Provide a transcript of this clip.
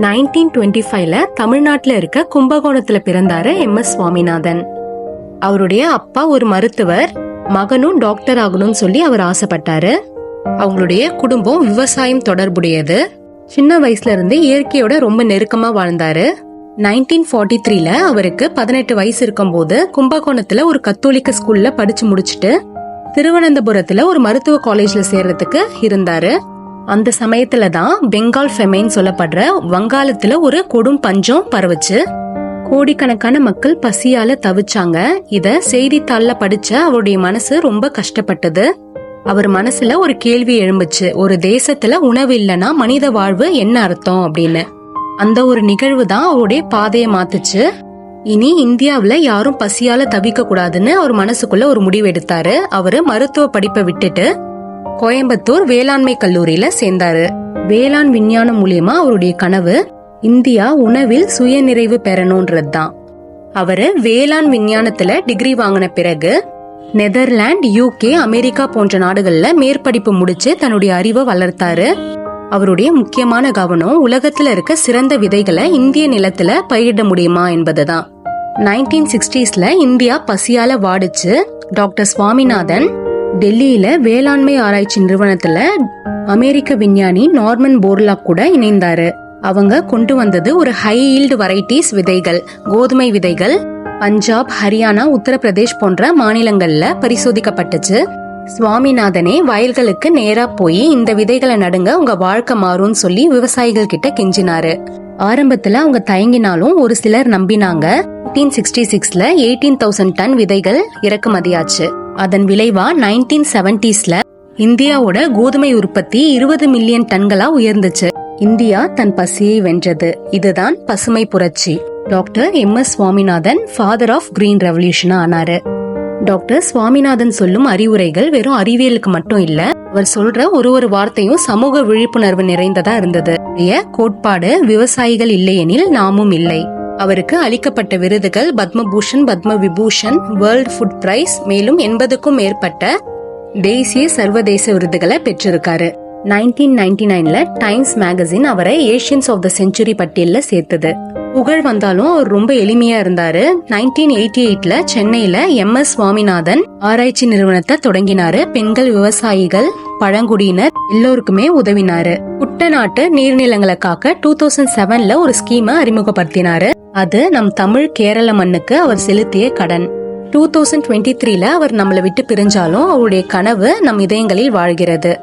Nineteen twenty ஃபைவ்ல தமிழ்நாட்டில் இருக்க கும்பகோணத்துல பிறந்தாரு எம் எஸ் சுவாமிநாதன். அவருடைய அப்பா ஒரு மருத்துவர் மகனும் டாக்டர் ஆகணும்னு சொல்லி அவர் ஆசைப்பட்டாரு. அவங்களுடைய குடும்பம் விவசாயம் தொடர்புடையது. சின்ன வயசுல இருந்து இயற்கையோட ரொம்ப நெருக்கமா வாழ்ந்தாரு. நைன்டீன் ஃபார்ட்டி த்ரீல அவருக்கு பதினெட்டு வயசு இருக்கும்போது கும்பகோணத்துல ஒரு கத்தோலிக்க ஸ்கூல்ல படிச்சு முடிச்சுட்டு திருவனந்தபுரத்துல ஒரு மருத்துவ காலேஜ்ல சேர்றதுக்கு இருந்தாரு. அந்த சமயத்துல தான் பெங்கால் ஃபெமைன் சொல்லப்படுற வங்காளத்துல ஒரு கொடும் பஞ்சம் பரவுச்சு. கோடிக்கணக்கான மக்கள் பசியால தவிச்சாங்க. இத செய்தித்தாள்ல படிச்ச அவருடைய மனசு ரொம்ப கஷ்டப்பட்டது. அவர் மனசுல ஒரு கேள்வி எழும்புச்சு. ஒரு தேசத்துல உணவு இல்லைன்னா மனித வாழ்வு என்ன அர்த்தம் அப்படின்னு. அந்த ஒரு நிகழ்வு தான் அவருடைய பாதையை மாத்துச்சு. இனி இந்தியாவில் யாரும் பசியால தவிக்க கூடாதுன்னு அவர் மனசுக்குள்ள ஒரு முடிவு எடுத்தாரு. அவரு மருத்துவ படிப்பை விட்டுட்டு கோயம்புத்தூர் வேளாண்மை கல்லூரியில சேர்ந்தாரு. வேளாண் விஞ்ஞானம் மூலியமா அவருடைய கனவு இந்தியா உணவில் சுயநிறைவு பெறணும்ன்றது தான் அவரு வேளாண் விஞ்ஞானத்துல டிகிரி வாங்கின பிறகு நெதர்லாண்ட் யூகே அமெரிக்கா போன்ற நாடுகள்ல மேற்படிப்பு முடிச்சு தன்னுடைய அறிவை வளர்த்தாரு. அவருடைய முக்கியமான கவனம் உலகத்துல இருக்க சிறந்த விதைகளை இந்திய நிலத்துல பயிரிட முடியுமா என்பதுதான். நைன்டீன் சிக்ஸ்டீஸ்ல இந்தியா பசியால வாடிச்சு டாக்டர் சுவாமிநாதன் டெல்லியில வேளாண்மை ஆராய்ச்சி நிறுவனத்துல அமெரிக்க விஞ்ஞானி நார்மன் போர்லாக் கூட இணைந்தாரு. அவங்க கொண்டு வந்தது ஒரு ஹை ஈல்டு வெரைட்டிஸ் விதைகள் கோதுமை விதைகள் பஞ்சாப் ஹரியானா உத்தரப்பிரதேஷ் போன்ற மாநிலங்கள்ல பரிசோதிக்கப்பட்டுச்சு. சுவாமிநாதனே வயல்களுக்கு நேரா போய் இந்த விதைகளை நடுங்க உங்க வாழ்க்கை மாறும்னு சொல்லி விவசாயிகள் கிட்ட கெஞ்சினாரு. ஆரம்பத்துல அவங்க தயங்கினாலும் ஒரு சிலர் நம்பினாங்க. எயிட்டீன் சிக்ஸ்டி சிக்ஸ்ல எயிட்டீன் தௌசண்ட் டன் விதைகள் இறக்குமதியாச்சு. அதன் விளைவா நைன்டீன் செவன்டிஸ்ல இந்தியாவோட கோதுமை உற்பத்தி இருபது மில்லியன் டன்களா உயர்ந்துச்சு. இந்தியா தன் பசியை வென்றது. இதுதான் பசுமை புரட்சி. Doctor M S Swaminathan father of green ரெவல்யூஷனா ஆனாரு. டாக்டர் சுவாமிநாதன் சொல்லும் அறிவுரைகள் வெறும் அறிவியலுக்கு மட்டும் இல்ல அவர் சொல்ற ஒரு ஒரு வார்த்தையும் சமூக விழிப்புணர்வு நிறைந்ததா இருந்தது. கோட்பாடு விவசாயிகள் இல்லையெனில் நாமும் இல்லை. அவருக்கு அளிக்கப்பட்ட விருதுகள் Padmabhushan Padma Vibhushan world food prize மேலும் எண்பதுக்கும் மேற்பட்ட தேசிய சர்வதேச விருதுகளை பெற்றிருக்காரு. நைன்டீன் நைன்டி நைன்ல டைம்ஸ் மேகசின் அவரை ஏஷியன்ஸ் ஆஃப் த செஞ்சுரி பட்டியலில் சேர்த்தது. புகழ் வந்தாலும் அவர் ரொம்ப எளிமையா இருந்தாரு. நைன்டீன் எயிட்டி எயிட்ல சென்னையில எம் எஸ் சுவாமிநாதன் ஆராய்ச்சி நிறுவனத்தை தொடங்கினாரு. பெண்கள் விவசாயிகள் பழங்குடியினர் எல்லோருக்குமே உதவினாரு. குட்டநாட்டு நீர்நிலங்களை காக்க டூ தௌசண்ட் செவன்ல ஒரு ஸ்கீமை அறிமுகப்படுத்தினாரு. அது நம் தமிழ் கேரள மண்ணுக்கு அவர் செலுத்திய கடன். டூ தௌசண்ட் டுவெண்ட்டி த்ரீல அவர் நம்மளை விட்டு பிரிஞ்சாலும் அவருடைய கனவு நம் இதயங்களில் வாழ்கிறது.